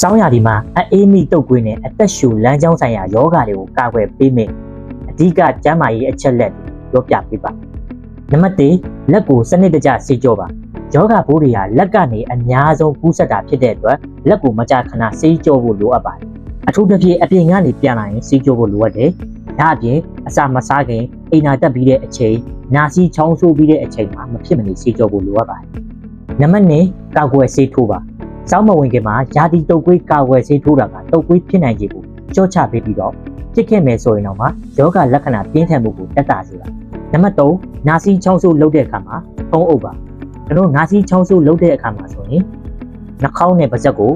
စောင်းရာဒီမှာအအေးမိတုတ်ကွေးနဲ့အသက်ရှူလမ်းကြောင်းဆိုင်ရာယောဂတွေကိုကာကွယ်ပေးမယ်အဓိကကျန်းမာရေးအချက်လက်တွေပြောပြပေးပါနံပါတ်1လက်ကိုစနစ်တကျဆေးကြောပါယောဂဘိုးတွေကလက်ကနေအများဆုံးကူးစက်တာဖြစ်တဲ့အတွက်လက်ကိုမကြာခဏဆေးကြောဖို့လိုအပ်ပါတယ်အထူးသဖြင့်အပြင်ကနေပြန်လာရင်ဆေးကြောဖို့လိုအပ်တယ်ဒါအပြင်အစာမစားခင်အိမ်နာတက်ပြီးတဲ့အချိန်နာစီချောင်းဆိုးပြီးတဲ့အချိန်မှာမဖြစ်မနေဆေးကြောဖို့လိုအပ်ပါတယ်နံပါတ်2ကောက်ွယ်ဆေးထိုးပါ စောင်းမဝင်ခင်မှာယာတီတုတ်ကွေးကာဝယ်ဆေးထိုးတာကတုတ်ကွေးဖြစ်နိုင်ခြေကိုကြော့ချပေးပြီးတော့ဖြစ်ခဲ့မယ်ဆိုရင်တော့မှယောဂလက္ခဏာပြင်းထန်မှုကိုတက်တာစေပါနံပါတ်3နာစီချောင်းဆိုးလုပ်တဲ့အခါမှာဖုံးအုပ်ပါကျွန်တော်နာစီချောင်းဆိုးလုပ်တဲ့အခါမှာဆိုရင်နှာခေါင်းနဲ့ပါးစပ်ကို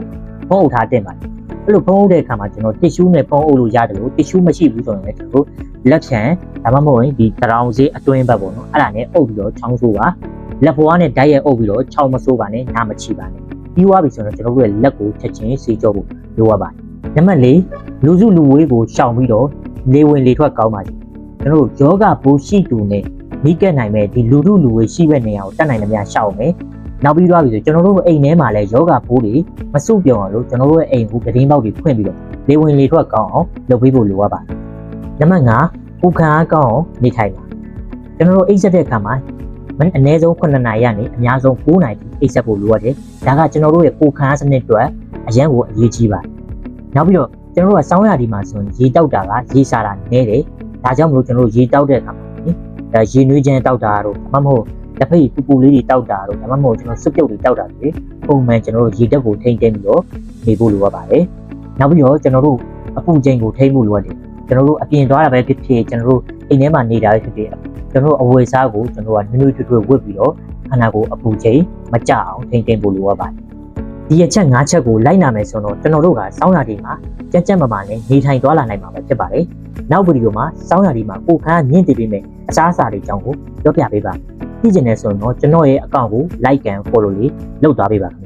ဖုံးအုပ်ထားတင်ပါတယ်အဲ့လိုဖုံးအုပ်တဲ့အခါမှာကျွန်တော်တစ်ရှူးနဲ့ဖုံးအုပ်လို့ရတယ်လို့တစ်ရှူးမရှိဘူးဆိုရင်လည်းကျွန်တော်လက်ဖြံဒါမှမဟုတ်ရင်ဒီတရောင်စေးအတွင်းဘက်ပေါ့နော်အဲ့ဒါနဲ့အုပ်ပြီးတော့ချောင်းဆိုးပါလက်ဘွားနဲ့ဓာတ်ရိုက်အုပ်ပြီးတော့ချောင်းမဆိုးပါနဲ့နားမချီပါနဲ့ ပြီးသွားပြီဆိုတော့ကျွန်တော်တို့ရဲ့လက်ကိုချက်ချင်းဆေးကြောဖို့လိုအပ်ပါတယ်။နံပါတ်၄လူစုလူဝေးကိုရှောင်ပြီးတော့လေဝင်လေထွက်ကောင်းပါစေ။ကျွန်တော်တို့ယောဂဘူရှိတူနဲ့မိကက်နိုင်မဲ့ဒီလူစုလူဝေးရှိတဲ့နေရာကိုတက်နိုင်သမျှရှောင်မယ်။နောက်ပြီးသွားပြီဆိုကျွန်တော်တို့အိမ်ထဲမှာလည်းယောဂဘူတွေမစုပြောင်းအောင်လို့ကျွန်တော်တို့ရဲ့အိမ်ကိုကတင်းပေါက်တွေဖွင့်ပြီးတော့လေဝင်လေထွက်ကောင်းအောင်လုပ်ပေးဖို့လိုအပ်ပါတယ်။နံပါတ်၅ပူခံအားကောင်းအောင်နေထိုင်ပါ။ကျွန်တော်တို့အိပ်ဆက်တဲ့အခါမှာ မင်းအနည်းဆုံး9နာရီကနေအများဆုံး9နာရီထိအိပ်ဆက်ဖို့လိုအပ်တယ်။ဒါကကျွန်တော်တို့ရဲ့ကိုခန်းစနစ်အတွက်အရန်ကိုအရေးကြီးပါတယ်။နောက်ပြီးတော့ကျွန်တော်တို့ကစောင်းရဒီမှာဆိုရင်ရေတောက်တာကရေစာတာနည်းတယ်။ဒါကြောင့်မလို့ကျွန်တော်တို့ရေတောက်တဲ့အခါမှာနိဒါရေနွေးချမ်းတောက်တာတို့ဒါမှမဟုတ်လက်ဖက်ရည်ပူပူလေးတွေတောက်တာတို့ဒါမှမဟုတ်ကျွန်တော်စွပ်ပြုတ်တွေတောက်တာတွေပုံမှန်ကျွန်တော်တို့ရေတက်ကိုထိမ့်သိမ့်ပြီးတော့နေဖို့လိုအပ်ပါတယ်။နောက်ပြီးတော့ကျွန်တော်တို့အပူချိန်ကိုထိမ့်ဖို့လိုအပ်တယ်။ကျွန်တော်တို့အပြင်သွားတာပဲဖြစ်ဖြစ်ကျွန်တော်တို့အိမ်ထဲမှာနေတာပဲဖြစ်ဖြစ် ကျွန်တော်တို့အဝယ်စားကိုကျွန်တော်တို့ကနွေ့နွေ့ထွေ့ထွေ့ဝတ်ပြီးတော့ခန္ဓာကိုယ်အပူချိန်မကြအောင်ထိမ့်သိမ့်ဖို့လိုအပ်ပါတယ်ဒီအချက်၅ချက်ကိုလိုက်နာမယ်ဆိုတော့ကျွန်တော်တို့ကစောင်းရာဒီမှာကြက်ကြက်မမာနဲ့နေထိုင်သွားလာနိုင်မှာပဲဖြစ်ပါတယ်။နောက်ဗီဒီယိုမှာစောင်းရာဒီမှာကိုခန်းကမြင့်တည်ပေးမယ်အစားအစာတွေအကြောင်းကိုပြောပြပေးပါ။ကြည့်ကျင်နေဆိုရင်တော့ကျွန်တော်ရဲ့အကောင့်ကို like and follow လေးလုပ်သွားပေးပါခင်ဗျာ